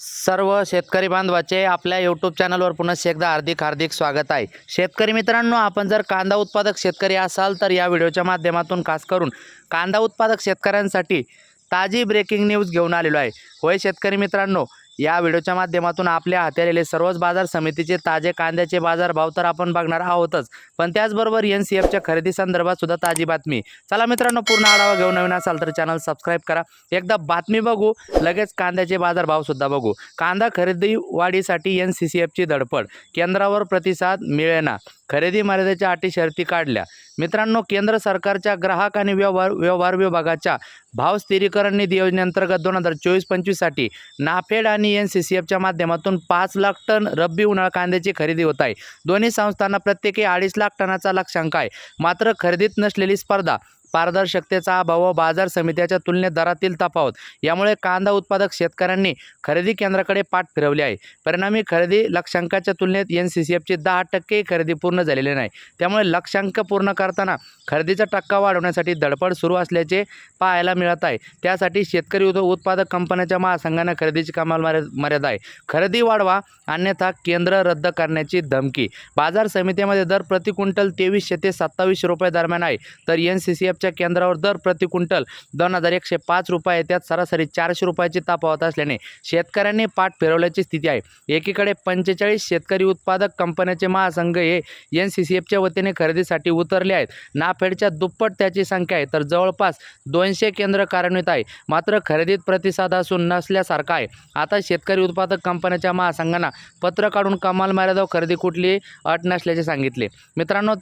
सर्व शेतकरी बांधवाचे आपल्या यूट्यूब चॅनलवर पुन्हा एकदा हार्दिक हार्दिक स्वागत आहे. शेतकरी मित्रांनो आपण जर कांदा उत्पादक शेतकरी असाल तर या व्हिडिओच्या माध्यमातून खास करून कांदा उत्पादक शेतकऱ्यांसाठी ताजी ब्रेकिंग न्यूज घेऊन आलेलो आहे. होय शेतकरी मित्रांनो या व्हिडिओच्या माध्यमातून आपल्या हाती आलेले सर्वच बाजार समितीचे ताजे कांद्याचे बाजार भाव तर आपण बघणार आहोतच. पण त्याचबरोबर एन सी एफच्या खरेदी संदर्भात सुद्धा ताजी बातमी. चला मित्रांनो पूर्ण आढावा घेऊन नवीन असाल तर चॅनल सबस्क्राईब करा. एकदा बातमी बघू लगेच कांद्याचे बाजार भाव सुद्धा बघू. कांदा खरेदी वाढीसाठी एन सी सी एफची धडपड. केंद्रावर प्रतिसाद मिळेना. खरेदी मर्यादेच्या अटी शर्ती काढल्या. मित्रांनो केंद्र सरकारच्या ग्राहक आणि व्यवहार व्यवहार विभागाच्या भाव स्थिरीकरण निधी योजनेअंतर्गत दोन हजार चोवीस पंचवीससाठी नाफेड आणि एन सी सी एफच्या माध्यमातून पाच लाख टन रब्बी उन्हाळा कांद्याची खरेदी होत आहे. दोन्ही संस्थांना प्रत्येकी अडीच लाख टनाचा लक्षांक आहे. मात्र खरेदीत नसलेली स्पर्धा पारदर्शकतेचा अभाव व बाजार समित्याच्या तुलनेत दरातील तफावत. यामुळे कांदा उत्पादक शेतकऱ्यांनी खरेदी केंद्राकडे पाठ फिरवली आहे. परिणामी खरेदी लक्षांकाच्या तुलनेत एन सी सी एफची दहा टक्के खरेदी पूर्ण झालेली नाही. त्यामुळे लक्षांक पूर्ण करताना खरेदीचा टक्का वाढवण्यासाठी धडपड सुरू असल्याचे पाहायला मिळत आहे. त्यासाठी शेतकरी उत्पादक कंपन्याच्या महासंघानं खरेदीची कमाल मर्यादा आहे. खरेदी वाढवा अन्यथा केंद्र रद्द करण्याची धमकी. बाजार समितीमध्ये दर प्रति क्विंटल तेवीसशे ते सत्तावीसशे रुपये दरम्यान आहे. तर एन सी सी एफ एफच्या केंद्रावर दर प्रति क्विंटल दोन हजार एकशे पाच रुपये त्यात सरासरी चारशे रुपयाची तफावत असल्याने शेतकऱ्यांनी पाठ फिरवल्याची स्थिती आहे. एकीकडे पंचेचाळीस शेतकरी उत्पादक कंपन्याचे महासंघ हे एन सी सी एफच्या वतीने खरेदीसाठी उतरले आहेत. नाफेडच्या दुप्पट त्याची संख्या आहे. तर जवळपास दोनशे केंद्र कार्यान्वित आहे. मात्र खरेदीत प्रतिसाद असून नसल्यासारखा आहे. आता शेतकरी उत्पादक कंपन्याच्या महासंघांना पत्र काढून कमाल मर्यादा खरेदी कुठली अट नसल्याचे सांगितले. मित्रांनो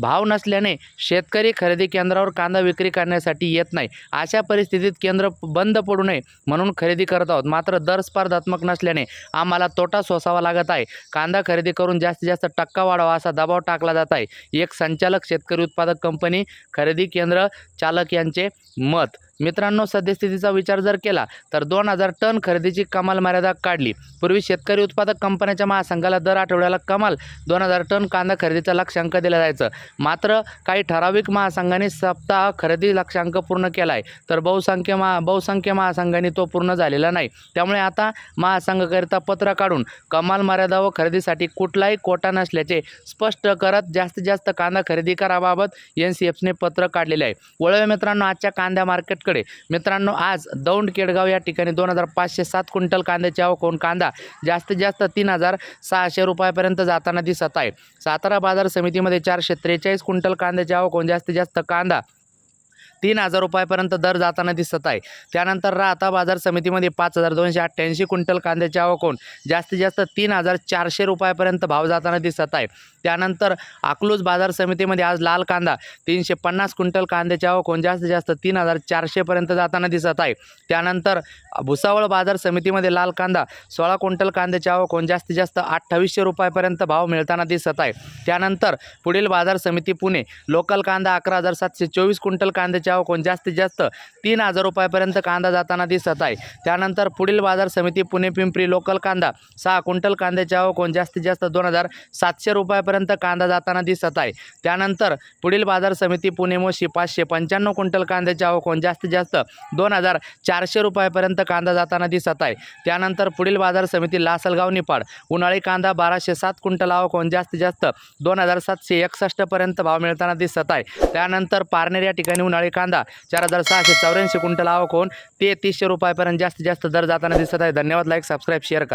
भाव नसल्याने शेतकरी खरेदी केंद्रावर कांदा विक्री करण्यासाठी येत नाही. अशा परिस्थितीत केंद्र बंद पडू नये म्हणून खरेदी करत आहोत. मात्र दर स्पर्धात्मक नसल्याने आम्हाला तोटा सोसावा लागत आहे. कांदा खरेदी करून जास्तीत जास्त टक्का वाढवा असा दबाव टाकला जात आहे. एक संचालक शेतकरी उत्पादक कंपनी खरेदी केंद्र चालक यांचे मत मित्रांनो सद्यस्थितीचा विचार जर केला तर दोन हजार टन खरेदीची कमाल मर्यादा काढली. पूर्वी शेतकरी उत्पादक कंपन्याच्या महासंघाला दर आठवड्याला कमाल दोन हजार टन कांदा खरेदीचा लक्षांक दिला जायचं. मात्र काही ठराविक महासंघांनी सप्ताह खरेदी लक्षांक पूर्ण केला आहे तर बहुसंख्य महा बहुसंख्य महासंघांनी तो पूर्ण झालेला नाही. त्यामुळे आता महासंघाकरिता पत्र काढून कमाल मर्यादा व खरेदीसाठी कुठलाही कोटा नसल्याचे स्पष्ट करत जास्तीत जास्त कांदा खरेदी कराबाबत एन सी एफने पत्र काढलेले आहे. वळवे मित्रांनो आजच्या कांद्या मार्केटकडे मित्रांनो आज दौंड केडगाव या ठिकाणी दोन हजार पाचशे सात क्विंटल कांद्याची आवक होऊन कांदा जास्तीत जास्त तीन हजार सहाशे रुपयापर्यंत जाताना दिसत आहे. सातारा बाजार समितीमध्ये चारशे त्रेचाळीस क्विंटल कांद्याची आवक होऊन जास्तीत जास्त कांदा तीन हजार रुपयापर्यंत दर जाताना दिसत आहे. त्यानंतर राहता बाजार समितीमध्ये पाच हजार दोनशे अठ्ठ्याऐंशी क्विंटल कांद्याची आवक होऊन जास्तीत जास्त तीन हजार चारशे रुपयापर्यंत भाव जाताना दिसत आहे. त्यानंतर अकलूज बाजार समितीमध्ये आज लाल कांदा तीनशे पन्नास क्विंटल कांद्याची आवक होऊन जास्तीत जास्त तीन हजार चारशेपर्यंत जाताना दिसत आहे. त्यानंतर भुसावळ बाजार समितीमध्ये लाल कांदा सोळा क्विंटल कांद्याची आवक होऊन जास्तीत जास्त अठ्ठावीसशे रुपयापर्यंत भाव मिळताना दिसत आहे. त्यानंतर पुढील बाजार समिती पुणे लोकल कांदा अकरा हजार सातशे चोवीस क्विंटल कांद्याची आवक जास्तीत जास्त तीन हजार रुपयापर्यंत कांदा जाताना दिसत आहे. त्यानंतर पुढील बाजार समिती पुणे पिंपरी लोकल कांदा सहा क्विंटल कांद्याचे आवक जास्तीत जास्त दोन हजार सातशे रुपयापर्यंत कांदा जाताना दिसत आहे. त्यानंतर पुढील बाजार समिती पुणे मोशी पाचशे पंच्याण्णव क्विंटल कांद्याचे आवक जास्तीत जास्त दोन हजार चारशे रुपयापर्यंत कांदा जाताना दिसत आहे. त्यानंतर पुढील बाजार समिती लासलगाव निपाड उन्हाळी कांदा बाराशे सात क्विंटल आवक जास्तीत जास्त दोन हजार सातशे एकसष्टपर्यंत भाव मिळताना दिसत आहे. त्यानंतर पारनेर या ठिकाणी उन्हाळी कांदा चार हजार सहाशे चौऱ्याऐंशी क्विंटल आवक होऊन तेहतीसशे रुपयापर्यंत जास्तीत जास्त दर जाताना दिसत आहे. धन्यवाद. लाईक सबस्क्राईब शेअर करा.